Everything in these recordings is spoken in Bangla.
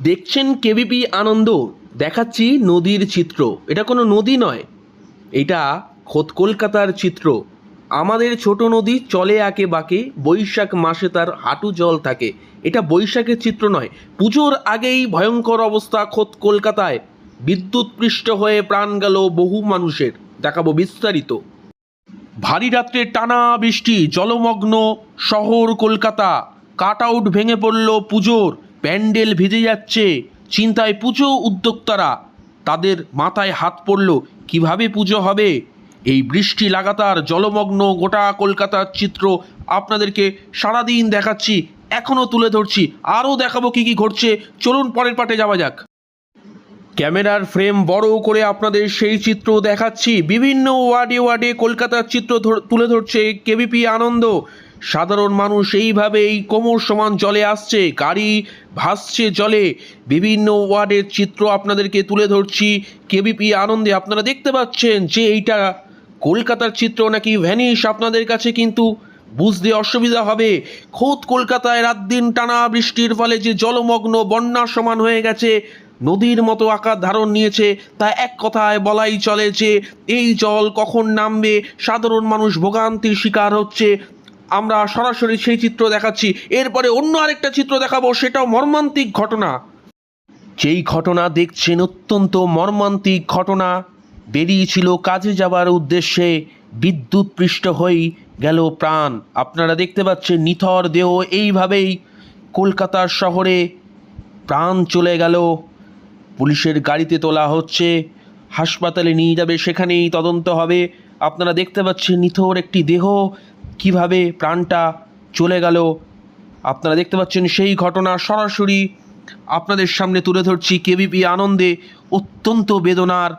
দেখছেন কেবিপি আনন্দ, দেখাচ্ছি নদীর চিত্র। এটা কোনো নদী নয়, এটা খোদ কলকাতার চিত্র। আমাদের ছোট নদী চলে আঁকে বাঁকে, বৈশাখ মাসে তার হাঁটু জল থাকে। এটা বৈশাখের চিত্র নয়, পুজোর আগেই ভয়ঙ্কর অবস্থা খোদ কলকাতায়। বিদ্যুৎ পৃষ্ঠ হয়ে প্রাণ গেল বহু মানুষের, দেখাবো বিস্তারিত। ভারী রাত্রে টানা বৃষ্টি, জলমগ্ন শহর কলকাতা। কাট আউট ভেঙে পড়ল পুজোর প্যান্ডেল ভিজে যাচ্ছে। চিন্তায় পুজো উদ্যোক্তারা। তাদের মাথায় হাত পড়ল, কীভাবে পুজো হবে? এই বৃষ্টি লাগাতার জলমগ্ন গোটা কলকাতার চিত্র আপনাদেরকে সারাদিন দেখাচ্ছি, এখনও তুলে ধরছি। আরও দেখাবো কি কি ঘটছে। চলুন পরের পাটে যাওয়া যাক। ক্যামেরার ফ্রেম বড় করে আপনাদের সেই চিত্র দেখাচ্ছি। বিভিন্ন ওয়ার্ডে ওয়ার্ডে কলকাতার চিত্র তুলে ধরছে কেবিপি আনন্দ। সাধারণ মানুষ এইভাবেই কোমর সমান জলে আসছে, গাড়ি ভাসছে জলে। বিভিন্ন ওয়ার্ডের চিত্র আপনাদেরকে তুলে ধরছি। কেবিপি আনন্দে আপনারা দেখতে পাচ্ছেন যে এইটা কলকাতার চিত্র নাকি ভ্যানিশ আপনাদের কাছে কিন্তু বুঝতে অসুবিধা হবে। খোদ কলকাতায় রাত দিন টানা বৃষ্টির ফলে যে জলমগ্ন বন্যার সমান হয়ে গেছে, নদীর মতো আকার ধারণ নিয়েছে, তা এক কথায় বলাই চলে যে এই জল কখন নামবে, সাধারণ মানুষ ভোগান্তির শিকার হচ্ছে। আমরা সরাসরি সেই চিত্র দেখাচ্ছি। এরপরে অন্য আরেকটা চিত্র দেখাবো, সেটাও মর্মান্তিক ঘটনা। যেই ঘটনা দেখছেন অত্যন্ত মর্মান্তিক ঘটনা, বেরিয়েছিল কাজে যাবার উদ্দেশ্যে বিদ্যুৎ পৃষ্ঠ হয়েই গেল প্রাণ। আপনারা দেখতে পাচ্ছেন নিথর দেহ এইভাবেই কলকাতার শহরে প্রাণ চলে গেল। পুলিশের গাড়িতে তোলা হচ্ছে, হাসপাতালে নিয়ে যাবে, সেখানেই তদন্ত হবে। আপনারা দেখতে পাচ্ছেন নিথর একটি দেহ কীভাবে প্রাণটা চলে গেল, আপনারা দেখতে পাচ্ছেন সেই ঘটনা সরাসরি আপনাদের সামনে তুলে ধরছি। কেবিপি আনন্দে অত্যন্ত বেদনার,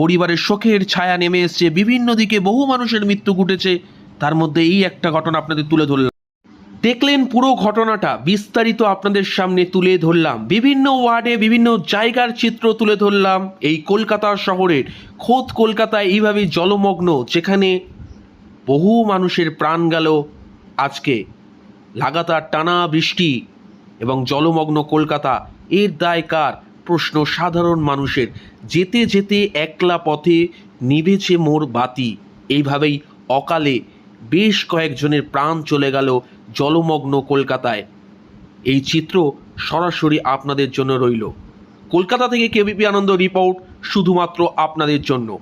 পরিবারের শোকের ছায়া নেমে এসছে, বিভিন্ন দিকে বহু মানুষের মৃত্যু ঘটেছে, তার মধ্যে এই একটা ঘটনা আপনাদের তুলে ধরলাম। দেখলেন পুরো ঘটনাটা, বিস্তারিত আপনাদের সামনে তুলে ধরলাম, বিভিন্ন ওয়ার্ডে, বিভিন্ন জায়গার চিত্র তুলে ধরলাম, এই কলকাতা শহরের, খোদ কলকাতায় এইভাবে জলমগ্ন, যেখানে বহু মানুষের প্রাণ গেল আজকে। লাগাতার টানা বৃষ্টি এবং জলমগ্ন কলকাতা, এর দায় কার? প্রশ্ন সাধারণ মানুষের। যেতে যেতে একলা পথে নিভেছে মোর বাতি। এইভাবেই অকালে বেশ কয়েকজনের প্রাণ চলে গেল জলমগ্ন কলকাতায়। এই চিত্র সরাসরি আপনাদের জন্য রইল। কলকাতা থেকে কেবিপি আনন্দ রিপোর্ট, শুধুমাত্র আপনাদের জন্য।